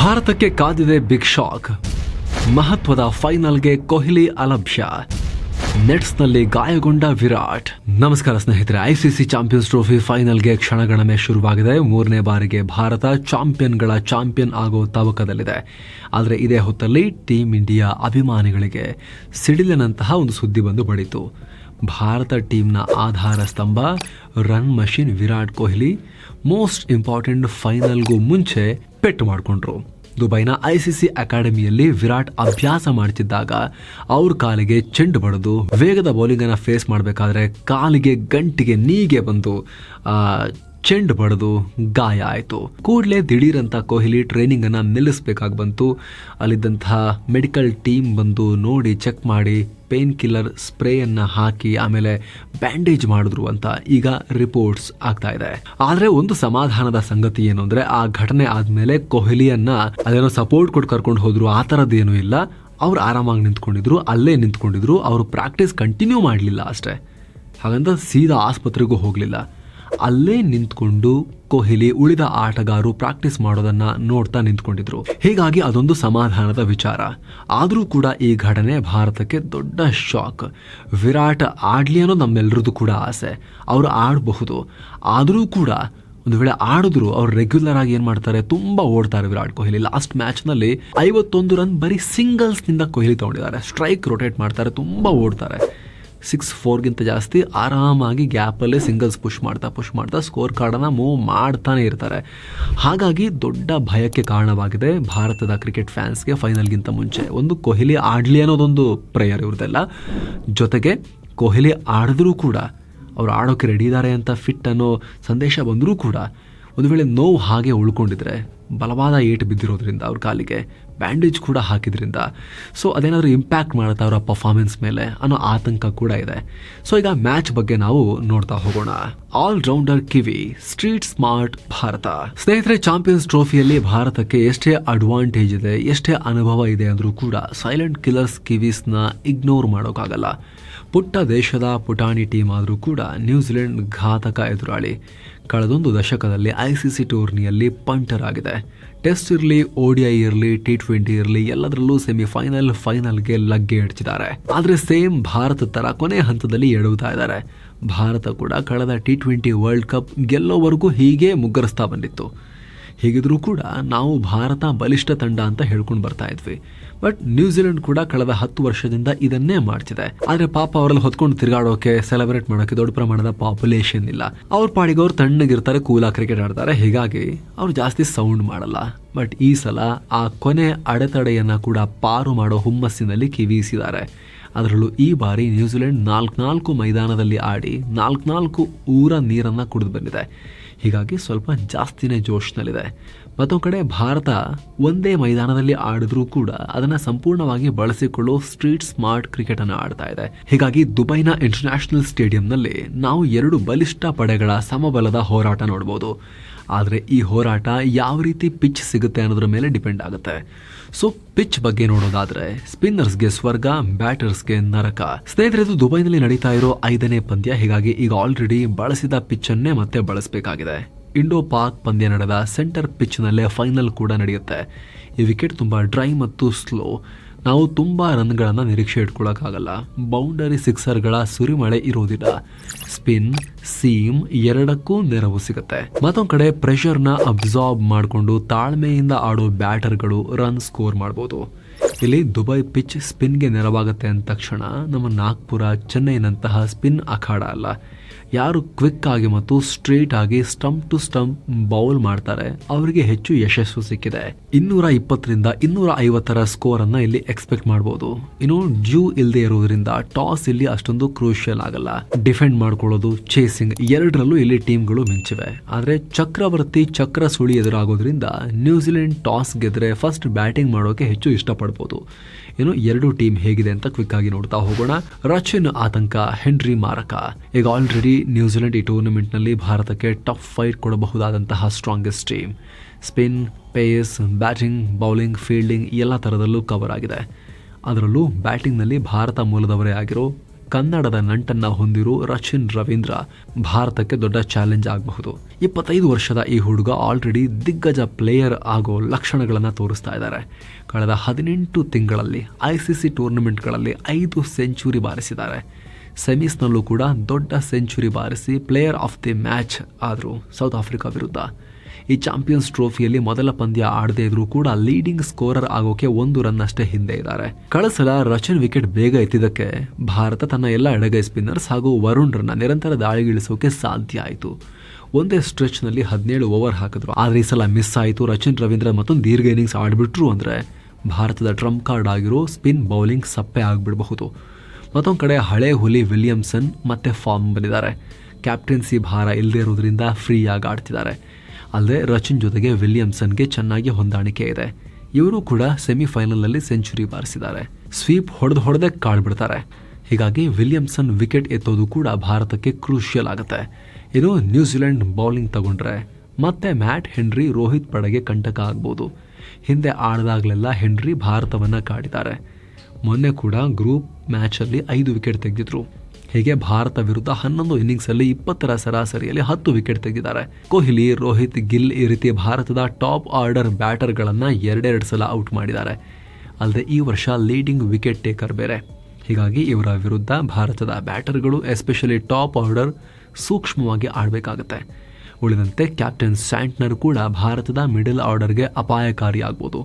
ಭಾರತಕ್ಕೆ ಕಾದಿದೆ big shock ಮಹತ್ವದ ಫೈನಲ್ಗೆ ಕೊಹ್ಲಿ ಅಲಭ್ಯ. ನೆಟ್ಸ್ನಲ್ಲಿ ಗಾಯಗೊಂಡ ವಿರಾಟ್. ನಮಸ್ಕಾರ ಸ್ನೇಹಿತರೆ, ಐಸಿಸಿ ಚಾಂಪಿಯನ್ಸ್ ಟ್ರೋಫಿ ಫೈನಲ್ಗೆ ಕ್ಷಣಗಣನೆ ಶುರುವಾಗಿದೆ. ಮೂರನೇ ಬಾರಿಗೆ ಭಾರತ ಚಾಂಪಿಯನ್ಗಳ ಚಾಂಪಿಯನ್ ಆಗೋ ತವಕದಲ್ಲಿದೆ. ಆದರೆ ಇದೇ ಹೊತ್ತಲ್ಲಿ ಟೀಮ್ ಇಂಡಿಯಾ ಅಭಿಮಾನಿಗಳಿಗೆ ಸಿಡಿಲಿನಂತಹ ಒಂದು ಸುದ್ದಿ ಬಂದು ಬಡಿತು. ಭಾರತ ಟೀಮ್ನ ಆಧಾರ ಸ್ತಂಭ, run machine Virat Kohli. Most important ಫೈನಲ್ಗೂ ಮುಂಚೆ ಪೆಟ್ಟು ಮಾಡಿಕೊಂಡ್ರು. ದುಬೈನ ಐಸಿಸಿ ಅಕಾಡೆಮಿಯಲ್ಲಿ ವಿರಾಟ್ ಅಭ್ಯಾಸ ಮಾಡ್ತಿದ್ದಾಗ ಅವ್ರ ಕಾಲಿಗೆ ಚೆಂಡು ಬಡಿದು, ವೇಗದ ಬೌಲಿಂಗನ್ನು ಫೇಸ್ ಮಾಡಬೇಕಾದ್ರೆ ಕಾಲಿಗೆ ಗಂಟಿಗೆ ನೀಗೆ ಬಂದು ಚೆಂಡು ಬಡಿದು ಗಾಯ ಆಯಿತು. ಕೂಡಲೇ ದಿಢೀರಂತ ಕೊಹ್ಲಿ ಟ್ರೈನಿಂಗ್ ಅನ್ನ ನಿಲ್ಲಿಸಬೇಕಾಗಿ ಬಂತು. ಅಲ್ಲಿದ್ದಂತಹ ಮೆಡಿಕಲ್ ಟೀಮ್ ಬಂದು ನೋಡಿ ಚೆಕ್ ಮಾಡಿ ಪೇನ್ ಕಿಲ್ಲರ್ ಸ್ಪ್ರೇಯನ್ನು ಹಾಕಿ ಆಮೇಲೆ ಬ್ಯಾಂಡೇಜ್ ಮಾಡಿದ್ರು ಅಂತ ಈಗ ರಿಪೋರ್ಟ್ಸ್ ಆಗ್ತಾ ಇದೆ. ಆದರೆ ಒಂದು ಸಮಾಧಾನದ ಸಂಗತಿ ಏನು ಅಂದರೆ ಆ ಘಟನೆ ಆದ್ಮೇಲೆ ಕೊಹ್ಲಿಯನ್ನ ಅದೇನೋ ಸಪೋರ್ಟ್ ಕೊಟ್ಟು ಕರ್ಕೊಂಡು ಹೋದ್ರು, ಆ ಥರದ್ದೇನೂ ಇಲ್ಲ. ಅವ್ರು ಆರಾಮಾಗಿ ನಿಂತ್ಕೊಂಡಿದ್ರು, ಅಲ್ಲೇ ನಿಂತ್ಕೊಂಡಿದ್ರು. ಅವರು ಪ್ರಾಕ್ಟೀಸ್ ಕಂಟಿನ್ಯೂ ಮಾಡಲಿಲ್ಲ ಅಷ್ಟೇ. ಹಾಗಂತ ಸೀದಾ ಆಸ್ಪತ್ರೆಗೂ ಹೋಗಲಿಲ್ಲ. ಅಲ್ಲೇ ನಿಂತ್ಕೊಂಡು ಕೊಹ್ಲಿ ಉಳಿದ ಆಟಗಾರರು ಪ್ರಾಕ್ಟೀಸ್ ಮಾಡೋದನ್ನ ನೋಡ್ತಾ ನಿಂತ್ಕೊಂಡಿದ್ರು. ಹೀಗಾಗಿ ಅದೊಂದು ಸಮಾಧಾನದ ವಿಚಾರ. ಆದರೂ ಕೂಡ ಈ ಘಟನೆ ಭಾರತಕ್ಕೆ ದೊಡ್ಡ ಶಾಕ್. ವಿರಾಟ್ ಆಡ್ಲಿ ಅನ್ನೋ ನಮ್ಮೆಲ್ಲರದ್ದು ಕೂಡ ಆಸೆ. ಅವರು ಆಡಬಹುದು. ಆದರೂ ಕೂಡ ಒಂದು ವೇಳೆ ಆಡಿದ್ರು ಅವ್ರು ರೆಗ್ಯುಲರ್ ಆಗಿ ಏನ್ ಮಾಡ್ತಾರೆ? ತುಂಬಾ ಓಡ್ತಾರೆ ವಿರಾಟ್ ಕೊಹ್ಲಿ. ಲಾಸ್ಟ್ ಮ್ಯಾಚ್ನಲ್ಲಿ ಐವತ್ತೊಂದು ರನ್ ಬರೀ ಸಿಂಗಲ್ಸ್ನಿಂದ ಕೊಹ್ಲಿ ತಗೊಂಡಿದ್ದಾರೆ. ಸ್ಟ್ರೈಕ್ ರೊಟೇಟ್ ಮಾಡ್ತಾರೆ, ತುಂಬಾ ಓಡ್ತಾರೆ. ಸಿಕ್ಸ್ ಫೋರ್ಗಿಂತ ಜಾಸ್ತಿ ಆರಾಮಾಗಿ ಗ್ಯಾಪಲ್ಲೇ ಸಿಂಗಲ್ಸ್ ಪುಷ್ ಮಾಡ್ತಾ ಪುಷ್ ಮಾಡ್ತಾ ಸ್ಕೋರ್ ಕಾರ್ಡನ್ನು ಮೂವ್ ಮಾಡ್ತಾನೆ ಇರ್ತಾರೆ. ಹಾಗಾಗಿ ದೊಡ್ಡ ಭಯಕ್ಕೆ ಕಾರಣವಾಗಿದೆ ಭಾರತದ ಕ್ರಿಕೆಟ್ ಫ್ಯಾನ್ಸ್ಗೆ ಫೈನಲ್ಗಿಂತ ಮುಂಚೆ. ಒಂದು ಕೊಹ್ಲಿ ಆಡಲಿ ಅನ್ನೋದೊಂದು ಪ್ರೇಯರ್ ಇವ್ರದ್ದೆಲ್ಲ. ಜೊತೆಗೆ ಕೊಹ್ಲಿ ಆಡಿದ್ರೂ ಕೂಡ ಅವ್ರು ಆಡೋಕ್ಕೆ ರೆಡಿ ಇದ್ದಾರೆ ಅಂತ ಫಿಟ್ ಅನ್ನೋ ಸಂದೇಶ ಬಂದರೂ ಕೂಡ ಒಂದು ವೇಳೆ ನೋವು ಹಾಗೆ ಉಳ್ಕೊಂಡಿದ್ರೆ ಬಲವಾದ ಏಟು ಬಿದ್ದಿರೋದ್ರಿಂದ ಅವ್ರ ಕಾಲಿಗೆ ಬ್ಯಾಂಡೇಜ್ ಕೂಡ ಹಾಕಿದ್ರಿಂದ. ಸೊ ಅದೇನಾದರೂ ಇಂಪ್ಯಾಕ್ಟ್ ಮಾಡುತ್ತೆ ಅವರ ಪರ್ಫಾರ್ಮೆನ್ಸ್ ಮೇಲೆ ಅನ್ನೋ ಆತಂಕ ಕೂಡ ಇದೆ. ಸೊ ಈಗ ಮ್ಯಾಚ್ ಬಗ್ಗೆ ನಾವು ನೋಡ್ತಾ ಹೋಗೋಣ. All rounder Kiwi street smart Bharat. ಸ್ನೇಹಿತರೆ ಚಾಂಪಿಯನ್ಸ್ ಟ್ರೋಫಿಯಲ್ಲಿ ಭಾರತಕ್ಕೆ ಎಷ್ಟೇ ಅಡ್ವಾಂಟೇಜ್ ಇದೆ, ಎಷ್ಟೇ ಅನುಭವ ಇದೆ ಅಂದರೂ ಕೂಡ ಸೈಲೆಂಟ್ ಕಿಲ್ಲರ್ಸ್ ಕಿವೀಸ್ನ ಇಗ್ನೋರ್ ಮಾಡೋಕ್ಕಾಗಲ್ಲ. ಪುಟ್ಟ ದೇಶದ ಪುಟಾಣಿ ಟೀಮ್ ಆದರೂ ಕೂಡ ನ್ಯೂಜಿಲೆಂಡ್ ಘಾತಕ ಎದುರಾಳಿ. ಕಳೆದೊಂದು ದಶಕದಲ್ಲಿ ಐ ಸಿ ಸಿ ಟೂರ್ನಿಯಲ್ಲಿ ಪಂಟರ್ ಆಗಿದೆ ಟೆಸ್ಟ್ ಇರಲಿ ಓಡಿಐ ಇರಲಿ, ಟಿ ಟ್ವೆಂಟಿ ಇರಲಿ, ಎಲ್ಲದರಲ್ಲೂ ಸೆಮಿಫೈನಲ್, ಫೈನಲ್ಗೆ ಲಗ್ಗೆ ಇಡ್ತಿದ್ದಾರೆ ಆದರೆ ಸೇಮ್ ಭಾರತ ಥರ ಕೊನೆ ಹಂತದಲ್ಲಿ ಎಡುತ್ತಾ ಇದ್ದಾರೆ. ಭಾರತ ಕೂಡ ಕಳೆದ ಟಿ ಟ್ವೆಂಟಿ ವರ್ಲ್ಡ್ ಕಪ್ ಗೆಲ್ಲೋವರೆಗೂ ಹೀಗೆ ಮುಗ್ಗರಿಸ್ತಾ ಬಂದಿತ್ತು. ಹೀಗಿದ್ರೂ ಕೂಡ ನಾವು ಭಾರತ ಬಲಿಷ್ಠ ತಂಡ ಅಂತ ಹೇಳ್ಕೊಂಡು ಬರ್ತಾ ಇದ್ವಿ. ಬಟ್ ನ್ಯೂಜಿಲೆಂಡ್ ಕೂಡ ಕಳೆದ ಹತ್ತು ವರ್ಷದಿಂದ ಇದನ್ನೇ ಮಾಡ್ತಿದೆ. ಆದ್ರೆ ಪಾಪ ಅವರಲ್ಲಿ ಹೊತ್ಕೊಂಡು ತಿರುಗಾಡೋಕೆ ಸೆಲೆಬ್ರೇಟ್ ಮಾಡೋಕೆ ದೊಡ್ಡ ಪ್ರಮಾಣದ ಪಾಪ್ಯುಲೇಷನ್ ಇಲ್ಲ. ಅವ್ರ ಪಾಡಿಗೆ ಅವ್ರು ತಣ್ಣಗಿರ್ತಾರೆ ಕೂಲಾ ಕ್ರಿಕೆಟ್ ಆಡ್ತಾರೆ. ಹೀಗಾಗಿ ಅವ್ರು ಜಾಸ್ತಿ ಸೌಂಡ್ ಮಾಡಲ್ಲ. ಬಟ್ ಈ ಸಲ ಆ ಕೊನೆ ಅಡೆತಡೆಯನ್ನ ಕೂಡ ಪಾರು ಮಾಡೋ ಹುಮ್ಮಸ್ಸಿನಲ್ಲಿ ಕಿವೀಸಿದ್ದಾರೆ. ಅದರಲ್ಲೂ ಈ ಬಾರಿ ನ್ಯೂಜಿಲೆಂಡ್ ನಾಲ್ಕು ನಾಲ್ಕು ಮೈದಾನದಲ್ಲಿ ಆಡಿ ನಾಲ್ಕು ನಾಲ್ಕು ಊರ ನೀರನ್ನ ಕುಡಿದು ಬಂದಿದೆ. ಹೀಗಾಗಿ ಸ್ವಲ್ಪ ಜಾಸ್ತಿನೇ ಜೋಶ್ನಲ್ಲಿದೆ. ಮತ್ತೊಂದು ಕಡೆ ಭಾರತ ಒಂದೇ ಮೈದಾನದಲ್ಲಿ ಆಡಿದ್ರೂ ಕೂಡ ಅದನ್ನ ಸಂಪೂರ್ಣವಾಗಿ ಬಳಸಿಕೊಳ್ಳೋ ಸ್ಟ್ರೀಟ್ ಸ್ಮಾರ್ಟ್ ಕ್ರಿಕೆಟ್ ಅನ್ನು ಆಡ್ತಾ ಇದೆ. ಹೀಗಾಗಿ ದುಬೈನ ಇಂಟರ್ನ್ಯಾಷನಲ್ ಸ್ಟೇಡಿಯಂನಲ್ಲಿ ನಾವು ಎರಡು ಬಲಿಷ್ಠ ಪಡೆಗಳ ಸಮಬಲದ ಹೋರಾಟ ನೋಡಬಹುದು ಆದರೆ ಈ ಹೋರಾಟ ಯಾವ ರೀತಿ ಪಿಚ್ ಸಿಗುತ್ತೆ ಅನ್ನೋದ್ರ ಮೇಲೆ ಡಿಪೆಂಡ್ ಆಗುತ್ತೆ. ಸೊ, ಪಿಚ್ ಬಗ್ಗೆ ನೋಡೋದಾದ್ರೆ, ಸ್ಪಿನ್ನರ್ಸ್ಗೆ ಸ್ವರ್ಗ, ಬ್ಯಾಟರ್ಸ್ಗೆ ನರಕ. ಸ್ನೇಹಿತರೆ ಇದು ದುಬೈನಲ್ಲಿ ನಡೀತಾ ಇರೋ ಐದನೇ ಪಂದ್ಯ, ಹೀಗಾಗಿ ಈಗ ಆಲ್ರೆಡಿ ಬಳಸಿದ ಪಿಚ್ ಅನ್ನೇ ಮತ್ತೆ ಬಳಸಬೇಕಾಗಿದೆ. ಇಂಡೋ ಪಾಕ್ ಪಂದ್ಯ ನಡೆದ ಸೆಂಟರ್ ಪಿಚ್ನಲ್ಲೇ ಫೈನಲ್ ಕೂಡ ನಡೆಯುತ್ತೆ. ಈ ವಿಕೆಟ್ ತುಂಬ ಡ್ರೈ ಮತ್ತು ಸ್ಲೋ ನಾವು ತುಂಬ ರನ್ಗಳನ್ನು ನಿರೀಕ್ಷೆ ಇಟ್ಕೊಳ್ಳೋಕ್ಕಾಗಲ್ಲ ಬೌಂಡರಿ ಸಿಕ್ಸರ್ಗಳ ಸುರಿಮಳೆ ಇರೋದಿಲ್ಲ. ಸ್ಪಿನ್, ಸೀಮ್ ಎರಡಕ್ಕೂ ನೆರವು ಸಿಗುತ್ತೆ. ಮತ್ತೊಂದು ಕಡೆ ಪ್ರೆಷರ್ನ ಅಬ್ಸಾರ್ಬ್ ಮಾಡಿಕೊಂಡು ತಾಳ್ಮೆಯಿಂದ ಆಡೋ ಬ್ಯಾಟರ್ಗಳು ರನ್ ಸ್ಕೋರ್ ಮಾಡ್ಬೋದು. ಇಲ್ಲಿ ದುಬೈ ಪಿಚ್ ಸ್ಪಿನ್ಗೆ ನೆರವಾಗುತ್ತೆ ಅಂದ ತಕ್ಷಣ ನಮ್ಮ ನಾಗ್ಪುರ ಚೆನ್ನೈನಂತಹ ಸ್ಪಿನ್ ಅಖಾಡ ಅಲ್ಲ. ಯಾರು ಕ್ವಿಕ್ ಆಗಿ ಮತ್ತು ಸ್ಟ್ರೇಟ್ ಆಗಿ ಸ್ಟಂಪ್ ಟು ಸ್ಟಂಪ್ ಬೌಲ್ ಮಾಡ್ತಾರೆ, ಅವರಿಗೆ ಹೆಚ್ಚು ಯಶಸ್ಸು ಸಿಕ್ಕಿದೆ. ಇನ್ನೂರ ಇಪ್ಪತ್ತರಿಂದ ಇನ್ನೂರ ಐವತ್ತರ ಸ್ಕೋರ್ ಅನ್ನ ಇಲ್ಲಿ ಎಕ್ಸ್ಪೆಕ್ಟ್ ಮಾಡಬಹುದು ಇನ್ನು ಡ್ಯೂ ಇಲ್ಲದೆ ಇರುವುದರಿಂದ ಟಾಸ್ ಇಲ್ಲಿ ಅಷ್ಟೊಂದು ಕ್ರೂಷಿಯಲ್ ಆಗಲ್ಲ. ಡಿಫೆಂಡ್ ಮಾಡ್ಕೊಳ್ಳೋದು ಚೇಸಿಂಗ್ ಎರಡರಲ್ಲೂ ಇಲ್ಲಿ ಟೀಮ್ಗಳು ಮಿಂಚಿವೆ. ಆದ್ರೆ ಚಕ್ರವರ್ತಿ ಚಕ್ರ ಸುಳಿ ಎದುರಾಗೋದ್ರಿಂದ ನ್ಯೂಜಿಲೆಂಡ್ ಟಾಸ್ ಗೆದ್ರೆ ಫಸ್ಟ್ ಬ್ಯಾಟಿಂಗ್ ಮಾಡೋಕೆ ಹೆಚ್ಚು ಇಷ್ಟಪಡ್ಬೋದು. ಇನ್ನು ಎರಡು ಟೀಮ್ ಹೇಗಿದೆ ಅಂತ ಕ್ವಿಕ್ ಆಗಿ ನೋಡ್ತಾ ಹೋಗೋಣ. ರಚಿನ್ ಆತಂಕ, ಹೆನ್ರಿ ಮಾರಕ. ಈಗ ಆಲ್ರೆಡಿ ನ್ಯೂಜಿಲೆಂಡ್ ಈ ಟೂರ್ನಮೆಂಟ್ನಲ್ಲಿ ಭಾರತಕ್ಕೆ tough fight ಕೊಡಬಹುದಾದಂತಹ strongest team spin pace batting bowling fielding ಎಲ್ಲ ಥರದಲ್ಲೂ ಕವರ್ ಆಗಿದೆ. ಅದರಲ್ಲೂ ಬ್ಯಾಟಿಂಗ್ನಲ್ಲಿ ಭಾರತ ಮೂಲದವರೇ ಆಗಿರೋ ಕನ್ನಡದ ನಂಟನ್ನ ಹೊಂದಿರೋ ರಚಿನ್ ರವೀಂದ್ರ ಭಾರತಕ್ಕೆ ದೊಡ್ಡ ಚಾಲೆಂಜ್ ಆಗಬಹುದು. ಇಪ್ಪತ್ತೈದು ವರ್ಷದ ಈ ಹುಡುಗ ಆಲ್ರೆಡಿ ದಿಗ್ಗಜ ಪ್ಲೇಯರ್ ಆಗೋ ಲಕ್ಷಣಗಳನ್ನು ತೋರಿಸ್ತಾ ಇದ್ದಾರೆ ಕಳೆದ ಹದಿನೆಂಟು ತಿಂಗಳಲ್ಲಿ ಐ ಸಿ ಸಿ ಟೂರ್ನಮೆಂಟ್ಗಳಲ್ಲಿ ಐದು ಸೆಂಚುರಿ ಬಾರಿಸಿದ್ದಾರೆ. ಸೆಮೀಸ್ನಲ್ಲೂ ಕೂಡ ದೊಡ್ಡ ಸೆಂಚುರಿ ಬಾರಿಸಿ ಪ್ಲೇಯರ್ ಆಫ್ ದಿ ಮ್ಯಾಚ್ ಆದರೂ ಸೌತ್ ಆಫ್ರಿಕಾ ವಿರುದ್ಧ. ಈ ಚಾಂಪಿಯನ್ಸ್ ಟ್ರೋಫಿಯಲ್ಲಿ ಮೊದಲ ಪಂದ್ಯ ಆಡದೇ ಇದ್ರೂ ಕೂಡ ಲೀಡಿಂಗ್ ಸ್ಕೋರರ್ ಆಗೋಕೆ ಒಂದು ರನ್ ಅಷ್ಟೇ ಹಿಂದೆ ಇದ್ದಾರೆ. ಕಳಸಲ ರಚನ್ ವಿಕೆಟ್ ಬೇಗ ಎತ್ತಿದ್ದಕ್ಕೆ ಭಾರತ ತನ್ನ ಎಲ್ಲ ಎಡಗೈ ಸ್ಪಿನ್ನರ್ಸ್ ಹಾಗೂ ವರುಣ್ ರನ್ನ ನಿರಂತರ ದಾಳಿಗಿಳಿಸೋಕೆ ಸಾಧ್ಯ ಆಯಿತು. ಒಂದೇ ಸ್ಟ್ರೆಚ್ನಲ್ಲಿ ಹದಿನೇಳು ಓವರ್ ಹಾಕಿದ್ರು. ಆದರೆ ಈ ಸಲ ಮಿಸ್ ಆಯಿತು. ರಚಿನ್, ರವೀಂದ್ರ ಮತ್ತೊಂದು ದೀರ್ಘ ಇನ್ನಿಂಗ್ಸ್ ಆಡಿಬಿಟ್ರು ಅಂದರೆ ಭಾರತದ ಟ್ರಂಪ್ ಕಾರ್ಡ್ ಆಗಿರೋ ಸ್ಪಿನ್ ಬೌಲಿಂಗ್ ಸಪ್ಪೆ ಆಗಿಬಿಡಬಹುದು. ಮತ್ತೊಂದು ಕಡೆ ಹಳೆ ಹುಲಿ ವಿಲಿಯಮ್ಸನ್ ಮತ್ತೆ ಫಾರ್ಮ್ ಬಂದಿದ್ದಾರೆ. ಕ್ಯಾಪ್ಟನ್ಸಿ ಭಾರ ಇಲ್ಲದೇ ಇರೋದ್ರಿಂದ ಫ್ರೀಯಾಗಿ ಆಡ್ತಿದ್ದಾರೆ. ಅಲ್ಲದೆ ರಚಿನ್ ಜೊತೆಗೆ ವಿಲಿಯಮ್ಸನ್ಗೆ ಚೆನ್ನಾಗಿ ಹೊಂದಾಣಿಕೆ ಇದೆ. ಇವರು ಕೂಡ ಸೆಮಿಫೈನಲ್ನಲ್ಲಿ ಸೆಂಚುರಿ ಬಾರಿಸಿದ್ದಾರೆ. ಸ್ವೀಪ್ ಹೊಡೆದು ಹೊಡೆದೇ ಕಾಡ್ಬಿಡ್ತಾರೆ ಹೀಗಾಗಿ ವಿಲಿಯಮ್ಸನ್ ವಿಕೆಟ್ ಎತ್ತೋದು ಕೂಡ ಭಾರತಕ್ಕೆ ಕ್ರೂಷಿಯಲ್ ಆಗುತ್ತೆ. ಇದು ನ್ಯೂಜಿಲೆಂಡ್ ಬೌಲಿಂಗ್ ತಗೊಂಡ್ರೆ ಮತ್ತೆ ಮ್ಯಾಟ್ ಹೆನ್ರಿ ರೋಹಿತ್ ಪಡೆಗೆ ಕಂಟಕ ಆಗ್ಬೋದು. ಹಿಂದೆ ಆಡಿದಾಗಲೆಲ್ಲ ಹೆನ್ರಿ ಭಾರತವನ್ನ ಕಾಡಿದ್ದಾರೆ. ಮೊನ್ನೆ ಕೂಡ ಗ್ರೂಪ್ ಮ್ಯಾಚಲ್ಲಿ ಐದು ವಿಕೆಟ್ ತೆಗೆದಿದ್ರು. ಹೀಗೆ ಭಾರತ ವಿರುದ್ಧ ಹನ್ನೊಂದು ಇನ್ನಿಂಗ್ಸಲ್ಲಿ ಇಪ್ಪತ್ತರ ಸರಾಸರಿಯಲ್ಲಿ ಹತ್ತು ವಿಕೆಟ್ ತೆಗೆದಿದ್ದಾರೆ. ಕೊಹ್ಲಿ, ರೋಹಿತ್, ಗಿಲ್ ಈ ರೀತಿ ಭಾರತದ ಟಾಪ್ ಆರ್ಡರ್ ಬ್ಯಾಟರ್ಗಳನ್ನು ಎರಡೆರಡು ಸಲ ಔಟ್ ಮಾಡಿದ್ದಾರೆ. ಅಲ್ಲದೆ ಈ ವರ್ಷ ಲೀಡಿಂಗ್ ವಿಕೆಟ್ ಟೇಕರ್ ಬೇರೆ. ಹೀಗಾಗಿ ಇವರ ವಿರುದ್ಧ ಭಾರತದ ಬ್ಯಾಟರ್ಗಳು ಎಸ್ಪೆಷಲಿ ಟಾಪ್ ಆರ್ಡರ್ ಸೂಕ್ಷ್ಮವಾಗಿ ಆಡಬೇಕಾಗತ್ತೆ. ಉಳಿದಂತೆ ಕ್ಯಾಪ್ಟನ್ ಸ್ಯಾಂಟ್ನರ್ ಕೂಡ ಭಾರತದ ಮಿಡಲ್ ಆರ್ಡರ್ಗೆ ಅಪಾಯಕಾರಿಯಾಗ್ಬೋದು.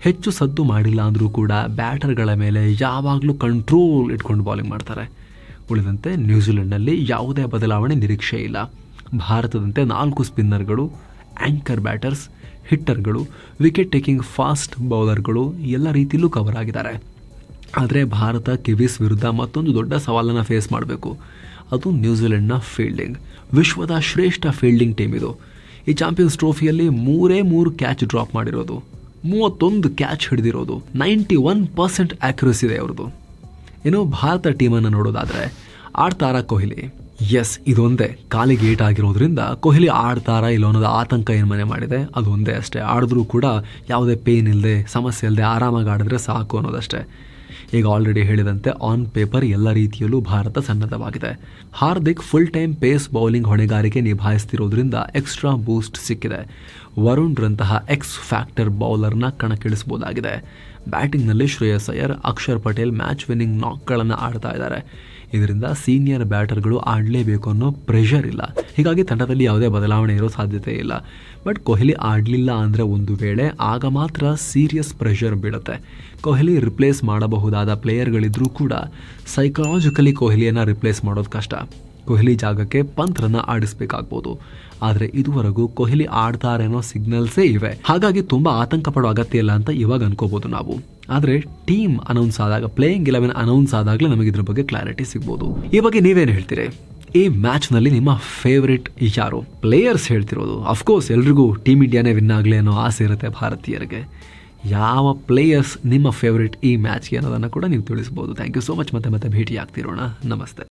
ಹೆಚ್ಚು ಸದ್ದು ಮಾಡಿಲ್ಲ ಅಂದರೂ ಕೂಡ ಬ್ಯಾಟರ್ಗಳ ಮೇಲೆ ಯಾವಾಗಲೂ ಕಂಟ್ರೋಲ್ ಇಟ್ಕೊಂಡು ಬೌಲಿಂಗ್ ಮಾಡ್ತಾರೆ. ಉಳಿದಂತೆ ನ್ಯೂಜಿಲೆಂಡ್ನಲ್ಲಿ ಯಾವುದೇ ಬದಲಾವಣೆ ನಿರೀಕ್ಷೆ ಇಲ್ಲ. ಭಾರತದಂತೆ ನಾಲ್ಕು ಸ್ಪಿನ್ನರ್ಗಳು ಆ್ಯಂಕರ್ ಬ್ಯಾಟರ್ಸ್ ಹಿಟ್ಟರ್ಗಳು ವಿಕೆಟ್ ಟೇಕಿಂಗ್ ಫಾಸ್ಟ್ ಬೌಲರ್ಗಳು ಎಲ್ಲ ರೀತಿಯಲ್ಲೂ ಕವರ್ ಆಗಿದ್ದಾರೆ. ಆದರೆ ಭಾರತ ಕಿವೀಸ್ ವಿರುದ್ಧ ಮತ್ತೊಂದು ದೊಡ್ಡ ಸವಾಲನ್ನು ಫೇಸ್ ಮಾಡಬೇಕು. ಅದು ನ್ಯೂಜಿಲೆಂಡ್ನ ಫೀಲ್ಡಿಂಗ್ ವಿಶ್ವದ ಶ್ರೇಷ್ಠ ಫೀಲ್ಡಿಂಗ್ ಟೀಮ್ ಇದು. ಈ ಚಾಂಪಿಯನ್ಸ್ ಟ್ರೋಫಿಯಲ್ಲಿ ಮೂರೇ ಮೂರು ಕ್ಯಾಚ್ ಡ್ರಾಪ್ ಮಾಡಿರೋದು. ಮೂವತ್ತೊಂದು ಕ್ಯಾಚ್ ಹಿಡಿದಿರೋದು. ನೈಂಟಿ ಒನ್ ಪರ್ಸೆಂಟ್ ಆ್ಯಕ್ಯುರಸಿ ಇದೆ ಅವ್ರದ್ದು. ಇನ್ನು ಭಾರತ ಟೀಮನ್ನು ನೋಡೋದಾದರೆ ಆಡ್ತಾರಾ ಕೊಹ್ಲಿ? ಎಸ್ ಇದೊಂದೇ. ಕಾಲಿಗೆ ಏಟ್ ಆಗಿರೋದ್ರಿಂದ ಕೊಹ್ಲಿ ಆಡ್ತಾರಾ ಇಲ್ಲ ಅನ್ನೋದು ಆತಂಕ ಏನು ಮನೆ ಮಾಡಿದೆ? ಅದು ಒಂದೇ ಅಷ್ಟೇ. ಆಡಿದ್ರೂ ಕೂಡ ಯಾವುದೇ ಪೇನ್ ಇಲ್ಲದೆ ಸಮಸ್ಯೆ ಇಲ್ಲದೆ ಆರಾಮಾಗಿ ಆಡಿದ್ರೆ ಸಾಕು ಅನ್ನೋದಷ್ಟೇ. ಈಗ ಆಲ್ರೆಡಿ ಹೇಳಿದಂತೆ ಆನ್ ಪೇಪರ್ ಎಲ್ಲ ರೀತಿಯಲ್ಲೂ Bharat ಸನ್ನದ್ಧವಾಗಿದೆ. Hardik full time pace bowling ಹೊಣೆಗಾರಿಕೆ ನಿಭಾಯಿಸ್ತಿರೋದ್ರಿಂದ ಎಕ್ಸ್ಟ್ರಾ ಬೂಸ್ಟ್ ಸಿಕ್ಕಿದೆ. ವರುಣ್ರಂತಹ ಎಕ್ಸ್ ಫ್ಯಾಕ್ಟರ್ ಬೌಲರ್ನ ಕಣಕ್ಕಿಳಿಸಬಹುದಾಗಿದೆ ಬ್ಯಾಟಿಂಗ್ನಲ್ಲಿ ಶ್ರೇಯಸ್ ಅಯ್ಯರ್, ಅಕ್ಷರ್ ಪಟೇಲ್ ಮ್ಯಾಚ್ ವಿನ್ನಿಂಗ್ ನಾಕ್ಗಳನ್ನು ಆಡ್ತಾ ಇದ್ದಾರೆ. ಇದರಿಂದ ಸೀನಿಯರ್ ಬ್ಯಾಟರ್ಗಳು ಆಡಲೇಬೇಕು ಅನ್ನೋ ಪ್ರೆಷರ್ ಇಲ್ಲ. ಹೀಗಾಗಿ ತಂಡದಲ್ಲಿ ಯಾವುದೇ ಬದಲಾವಣೆ ಇರೋ ಸಾಧ್ಯತೆ ಇಲ್ಲ. ಬಟ್ ಕೊಹ್ಲಿ ಆಡಲಿಲ್ಲ ಅಂದರೆ ಒಂದು ವೇಳೆ ಆಗ ಮಾತ್ರ ಸೀರಿಯಸ್ ಪ್ರೆಷರ್ ಬೀಳುತ್ತೆ. ಕೊಹ್ಲಿ ರಿಪ್ಲೇಸ್ ಮಾಡಬಹುದಾದ ಪ್ಲೇಯರ್ಗಳಿದ್ರೂ ಕೂಡ ಸೈಕಲಾಜಿಕಲಿ ಕೊಹ್ಲಿಯನ್ನು ರಿಪ್ಲೇಸ್ ಮಾಡೋದು ಕಷ್ಟ. ಕೊಹ್ಲಿ ಜಾಗಕ್ಕೆ ಪಂತ್ರನ್ನ ಆಡಿಸಬೇಕಾಗ್ಬೋದು. ಆದರೆ ಇದುವರೆಗೂ ಕೊಹ್ಲಿ ಆಡ್ತಾರೆ ಅನ್ನೋ ಸಿಗ್ನಲ್ಸೇ ಇವೆ. ಹಾಗಾಗಿ ತುಂಬಾ ಆತಂಕ ಪಡೋ ಅಗತ್ಯ ಇಲ್ಲ ಅಂತ ಇವಾಗ ಅನ್ಕೋಬಹುದು ನಾವು. ಆದರೆ ಟೀಮ್ ಅನೌನ್ಸ್ ಆದಾಗ ಪ್ಲೇಯಿಂಗ್ ಇಲೆವೆನ್ ಅನೌನ್ಸ್ ಆದಾಗಲೇ ನಮಗೆ ಇದ್ರ ಬಗ್ಗೆ ಕ್ಲಾರಿಟಿ ಸಿಗ್ಬೋದು. ಈ ಬಗ್ಗೆ ನೀವೇನು ಹೇಳ್ತೀರಿ? ಈ ಮ್ಯಾಚ್ನಲ್ಲಿ ನಿಮ್ಮ ಫೇವ್ರೆಟ್ ಯಾರು? ಪ್ಲೇಯರ್ಸ್ ಹೇಳ್ತಿರೋದು. ಅಫ್ಕೋರ್ಸ್ ಎಲ್ರಿಗೂ ಟೀಮ್ ಇಂಡಿಯಾನೇ ವಿನ್ ಆಗಲಿ ಅನ್ನೋ ಆಸೆ ಇರುತ್ತೆ ಭಾರತೀಯರಿಗೆ. ಯಾವ ಪ್ಲೇಯರ್ಸ್ ನಿಮ್ಮ ಫೇವ್ರೆಟ್ ಈ ಮ್ಯಾಚ್ಗೆ ಅನ್ನೋದನ್ನು ಕೂಡ ನೀವು ತಿಳಿಸ್ಬೋದು. ಥ್ಯಾಂಕ್ ಯು ಸೋ ಮಚ್ ಮತ್ತೆ ಮತ್ತೆ ಭೇಟಿ ಆಗ್ತಿರೋಣ ನಮಸ್ತೆ.